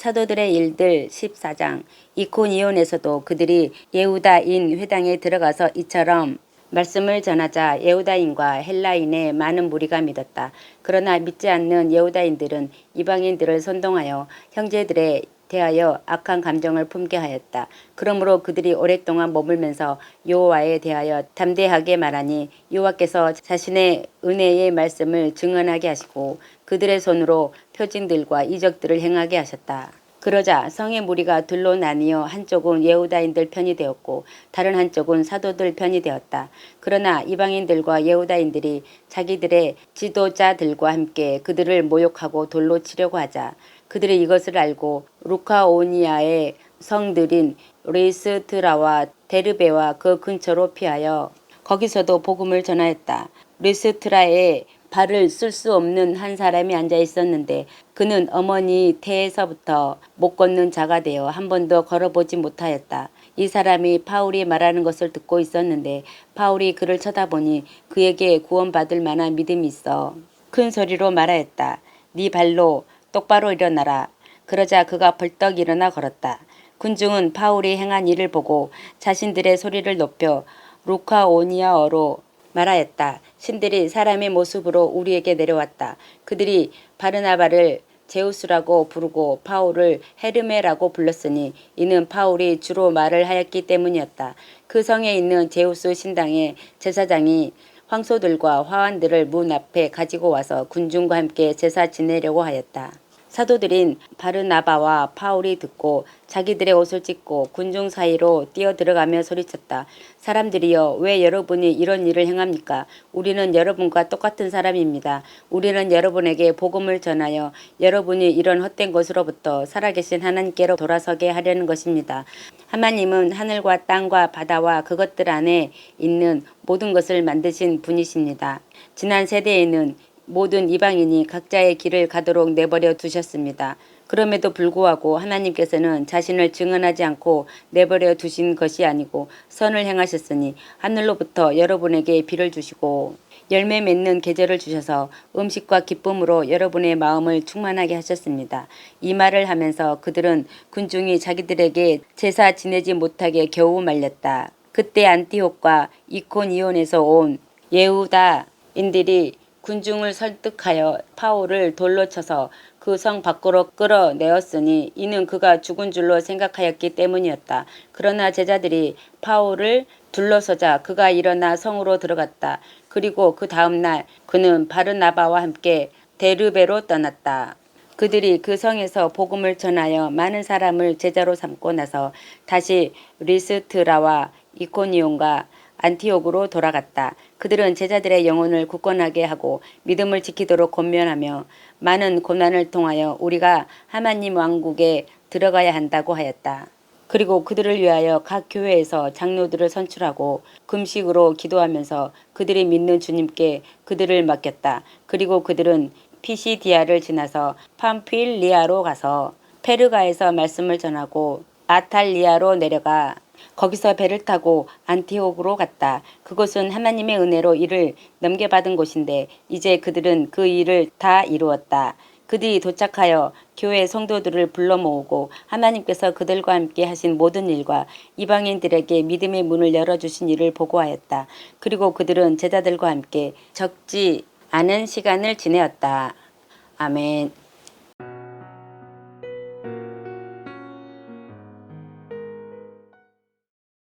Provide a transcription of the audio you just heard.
사도들의 일들 14장 이코니온에서도 그들이 예후다인 회당에 들어가서 이처럼 말씀을 전하자 예후다인과 헬라인의 많은 무리가 믿었다. 그러나 믿지 않는 예후다인들은 이방인들을 선동하여 형제들의 대하여 악한 감정을 품게 하였다. 그러므로 그들이 오랫동안 머물면서 여호와에 대하여 담대하게 말하니 여호와께서 자신의 은혜의 말씀을 증언하게 하시고 그들의 손으로 표징들과 이적들을 행하게 하셨다. 그러자 성의 무리가 둘로 나뉘어 한쪽은 예후다인들 편이 되었고 다른 한쪽은 사도들 편이 되었다. 그러나 이방인들과 예후다인들이 자기들의 지도자들과 함께 그들을 모욕하고 돌로 치려고 하자 그들이 이것을 알고 루카오니아의 성들인 리스트라와 데르베와 그 근처로 피하여 거기서도 복음을 전하였다. 리스트라에 발을 쓸 수 없는 한 사람이 앉아 있었는데 그는 어머니 태에서부터 못 걷는 자가 되어 한 번도 걸어보지 못하였다. 이 사람이 파울이 말하는 것을 듣고 있었는데 파울이 그를 쳐다보니 그에게 구원받을 만한 믿음이 있어 큰 소리로 말하였다. 네 발로 똑바로 일어나라. 그러자 그가 벌떡 일어나 걸었다. 군중은 파울이 행한 일을 보고 자신들의 소리를 높여 루카오니아어로 말하였다. 신들이 사람의 모습으로 우리에게 내려왔다. 그들이 바르나바를 제우스라고 부르고 파울을 헤르메라고 불렀으니 이는 파울이 주로 말을 하였기 때문이었다. 그 성에 있는 제우스 신당의 제사장이 황소들과 화환들을 문 앞에 가지고 와서 군중과 함께 제사 지내려고 하였다. 사도들인 바르나바와 파울이 듣고 자기들의 옷을 찢고 군중 사이로 뛰어 들어가며 소리쳤다. 사람들이여 왜 여러분이 이런 일을 행합니까? 우리는 여러분과 똑같은 사람입니다. 우리는 여러분에게 복음을 전하여 여러분이 이런 헛된 것으로부터 살아계신 하나님께로 돌아서게 하려는 것입니다. 하나님은 하늘과 땅과 바다와 그것들 안에 있는 모든 것을 만드신 분이십니다. 지난 세대에는 모든 이방인이 각자의 길을 가도록 내버려 두셨습니다. 그럼에도 불구하고 하나님께서는 자신을 증언하지 않고 내버려 두신 것이 아니고 선을 행하셨으니 하늘로부터 여러분에게 비를 주시고 열매 맺는 계절을 주셔서 음식과 기쁨으로 여러분의 마음을 충만하게 하셨습니다. 이 말을 하면서 그들은 군중이 자기들에게 제사 지내지 못하게 겨우 말렸다. 그때 안티옥과 이코니온에서 온 예후다인들이 군중을 설득하여 파울을 돌로 쳐서 그 성 밖으로 끌어내었으니 이는 그가 죽은 줄로 생각하였기 때문이었다. 그러나 제자들이 파울을 둘러서자 그가 일어나 성으로 들어갔다. 그리고 그 다음 날 그는 바르나바와 함께 데르베로 떠났다. 그들이 그 성에서 복음을 전하여 많은 사람을 제자로 삼고 나서 다시 리스트라와 이코니온과 안티옥으로 돌아갔다. 그들은 제자들의 영혼을 굳건하게 하고 믿음을 지키도록 권면하며 많은 고난을 통하여 우리가 하나님 왕국에 들어가야 한다고 하였다. 그리고 그들을 위하여 각 교회에서 장로들을 선출하고 금식으로 기도하면서 그들이 믿는 주님께 그들을 맡겼다. 그리고 그들은 피시디아를 지나서 팜필리아로 가서 페르가에서 말씀을 전하고 아탈리아로 내려가 거기서 배를 타고 안티옥으로 갔다. 그곳은 하나님의 은혜로 일을 넘겨받은 곳인데 이제 그들은 그 일을 다 이루었다. 그들이 도착하여 교회 성도들을 불러 모으고 하나님께서 그들과 함께 하신 모든 일과 이방인들에게 믿음의 문을 열어주신 일을 보고하였다. 그리고 그들은 제자들과 함께 적지 않은 시간을 지내었다. 아멘.